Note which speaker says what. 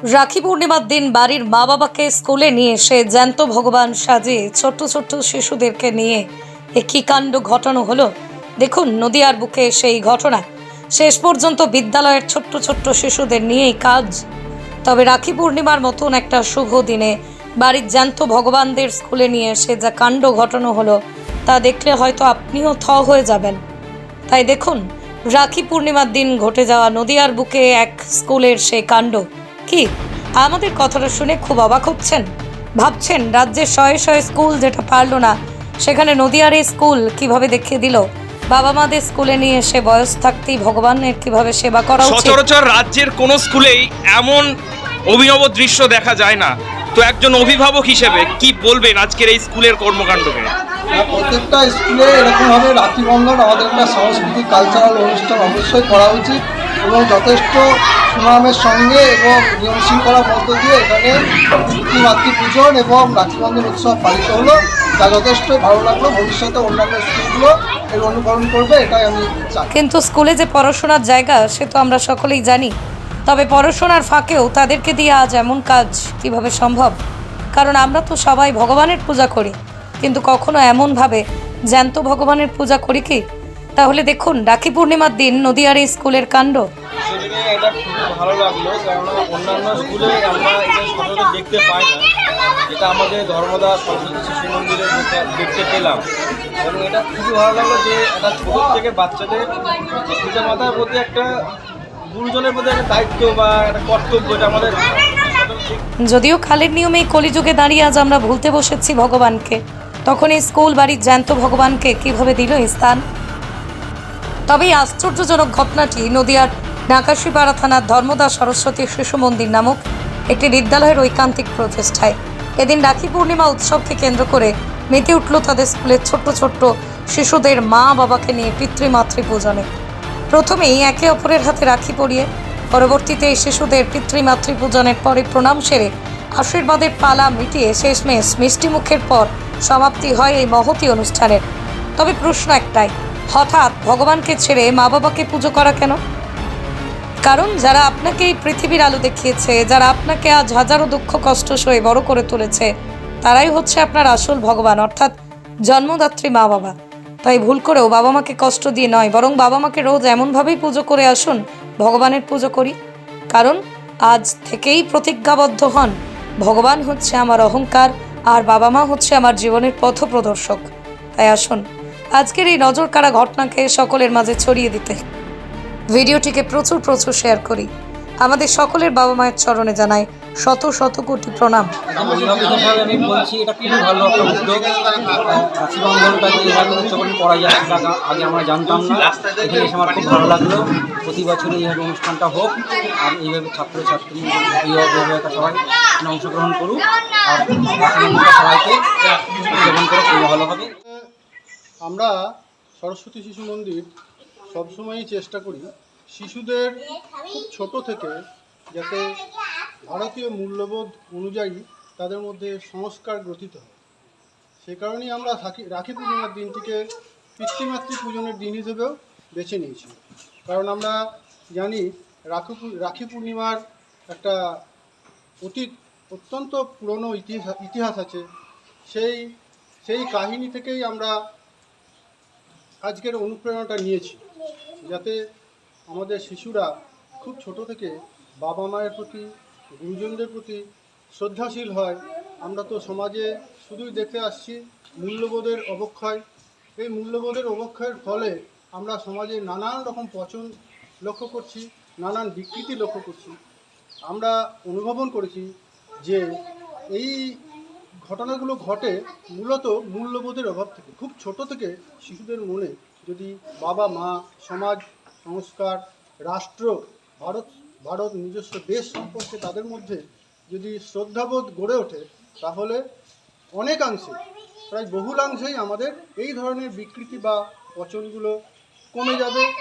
Speaker 1: রাখি পূর্ণিমার দিন বাড়ির মা বাবাকে স্কুলে নিয়ে এসে জ্যান্ত ভগবান সাজে ছোট্ট ছোট্ট শিশুদেরকে নিয়ে এ কী কাণ্ড ঘটানো হলো। দেখুন নদিয়ার বুকে সেই ঘটনা। শেষ পর্যন্ত বিদ্যালয়ের ছোট্ট ছোট্ট শিশুদের নিয়েই কাজ। তবে রাখি পূর্ণিমার মতন একটা শুভ দিনে বাড়ির জ্যান্ত ভগবানদের স্কুলে নিয়ে এসে যা কাণ্ড ঘটানো হলো, তা দেখলে হয়তো আপনিও থ হয়ে যাবেন। তাই দেখুন, রাখি পূর্ণিমার দিন ঘটে যাওয়া নদিয়ার বুকে এক স্কুলের সেই কাণ্ড। কি? আমাদের কথাটা শুনে খুব অবাক হচ্ছেন। ভাবছেন রাজ্যের শয়ে শয়ে স্কুল যেটা পারল না সেখানে নদিয়ার এই স্কুল কীভাবে দেখিয়ে দিল? বাবা মাদের স্কুলে নিয়ে এসে বয়স থাকতেই ভগবানের কীভাবে সেবা করা
Speaker 2: সচরাচর রাজ্যের কোনো স্কুলেই এমন অভিনব দৃশ্য দেখা যায় না। তো একজন অভিভাবক হিসেবে কি বলবেন আজকের এই স্কুলের কর্মকাণ্ডকে?
Speaker 3: প্রত্যেকটা স্কুলে এরকমভাবে রাখি বন্ধন আমাদের একটা সাংস্কৃতিক কালচারাল অনুষ্ঠান অবশ্যই করা উচিত। এবং যথেষ্ট সুনামের সঙ্গে এবং নিয়ম শৃঙ্খলার মধ্য দিয়ে এখানে মাতৃ পূজন এবং রাখি বন্ধন উৎসব পালিত হলো। যা যথেষ্ট ভালো লাগল। ভবিষ্যতে অন্যান্য স্কুলগুলো এর অনুকরণ করবে, এটাই আমি
Speaker 1: কিন্তু স্কুলে যে পড়াশোনার জায়গা, সে তো আমরা সকলেই জানি। তবে পড়াশোনার ফাঁকেও তাদেরকে দিয়ে আজ এমন কাজ কীভাবে সম্ভব? কারণ আমরা তো সবাই ভগবানের পূজা করি। কিন্তু কখনো এমনভাবে জ্যান্ত ভগবানের পূজা করি কি? তাহলে দেখুন রাখি পূর্ণিমার দিন নদীয়ার এই স্কুলের কাণ্ড।
Speaker 4: সেদিনে এটা খুবই ভালো লাগল কেননা অন্যান্য স্কুলে আমরা এটা সচরাচর দেখতে পাই না। যেটা আমাদের ধর্মদাস সরস্বতী শিশু মন্দিরে দেখতে- দেখতে পেলাম। এবং এটা খুবই ভালো লাগল যে একটা ছোট থেকে বাচ্চাদের পিতা মাতার প্রতি একটা গুরুজনের প্রতি একটা দায়িত্ব বা একটা কর্তব্য এটা আমাদের
Speaker 1: যদিও খালের নিয়মে কলিযুগে দাঁড়িয়ে আজ আমরা ভুলতে বসেছি ভগবানকে তখন এই স্কুল বাড়ির জ্যান্ত ভগবানকে কীভাবে দিল এই স্থান? তবে এই আশ্চর্যজনক ঘটনাটি নদিয়ার নাকাশিপাড়া থানার ধর্মদাস সরস্বতী শিশু মন্দির নামক একটি বিদ্যালয়ের ঐকান্তিক প্রচেষ্টায় এদিন রাখি পূর্ণিমা উৎসবকে কেন্দ্র করে মেতে উঠল তাদের স্কুলের ছোট্ট ছোট্ট শিশুদের মা বাবাকে নিয়ে পিতৃমাতৃ পূজনে প্রথমেই একে অপরের হাতে রাখি পরিয়ে পরবর্তীতে শিশুদের পিতৃমাতৃ পূজনের পরে প্রণাম সেরে আশীর্বাদের পালা মিটিয়ে শেষমেশ মিষ্টি মুখের পর সমাপ্তি হয় এই মহতি অনুষ্ঠানের। তবে প্রশ্ন একটাই হঠাৎ ভগবানকে ছেড়ে মা বাবাকে পুজো করা কেন? কারণ যারা আপনাকে এই পৃথিবীর আলো দেখিয়েছে, যারা আপনাকে আজ হাজারো দুঃখ কষ্ট সয়ে বড় করে তুলেছে, তারাই হচ্ছে আপনার আসল ভগবান, অর্থাৎ জন্মদাত্রী মা বাবা। তাই ভুল করেও বাবা মাকে কষ্ট দিয়ে নয়, বরং বাবা মাকে রোজ এমনভাবেই পুজো করে আসুন, ভগবানের পুজো করি। কারণ আজ থেকেই প্রতিজ্ঞাবদ্ধ হন, ভগবান হচ্ছে আমার অহংকার, আর বাবা মা হচ্ছে আমার জীবনের পথ প্রদর্শক তাই আসুন আজকের এই নজর কাড়া ঘটনাকে সকলের মাঝে ছড়িয়ে দিতে। ভিডিওটিকে প্রচুর প্রচুর শেয়ার করি। আমাদের সকলের বাবা মায়ের চরণে জানাই শত শত কোটি প্রণাম।
Speaker 4: খুব ভালো লাগল। প্রতি বছর এইভাবে অনুষ্ঠানটা হোক অংশগ্রহণ করুক আর সবাইকে ভালো হবে
Speaker 3: আমরা সরস্বতী শিশু মন্দির সবসময়ই চেষ্টা করি শিশুদের খুব ছোট থেকে যাতে ভারতীয় মূল্যবোধ অনুযায়ী তাদের মধ্যে সংস্কার গ্রথিত হয়। সে কারণেই আমরা থাকি, রাখি পূর্ণিমার দিনটিকে পিতৃমাতৃ পূজনের দিন হিসেবেও বেছে নিয়েছি। কারণ আমরা জানি রাখি রাখি পূর্ণিমার একটা অতীত, অত্যন্ত পুরনো ইতিহাস ইতিহাস আছে। সেই সেই কাহিনী থেকেই আমরা আজকের অনুপ্রেরণাটা নিয়েছি, যাতে আমাদের শিশুরা খুব ছোট থেকে বাবা মায়ের প্রতি, গুরুজনদের প্রতি শ্রদ্ধাশীল হয়। আমরা তো সমাজে শুধুই দেখতে আসছি মূল্যবোধের অবক্ষয়। এই মূল্যবোধের অবক্ষয়ের ফলে আমরা সমাজে নানান রকম পচন লক্ষ্য করছি, নানান বিকৃতি লক্ষ্য করছি। আমরা অনুভবন করেছি যে এই ঘটনাগুলো ঘটে মূলত মূল্যবোধের অভাব থেকে। খুব ছোট থেকে শিশুদের মনে যদি বাবা, মা, সমাজ, সংস্কার, রাষ্ট্র, ভারত ভারত নিজস্ব দেশ সম্পর্কে তাদের মধ্যে যদি শ্রদ্ধাবোধ গড়ে ওঠে, তাহলে অনেকাংশে, প্রায় বহুলাংশেই আমাদের এই ধরনের বিকৃতি বা পচনগুলো কমে যাবে।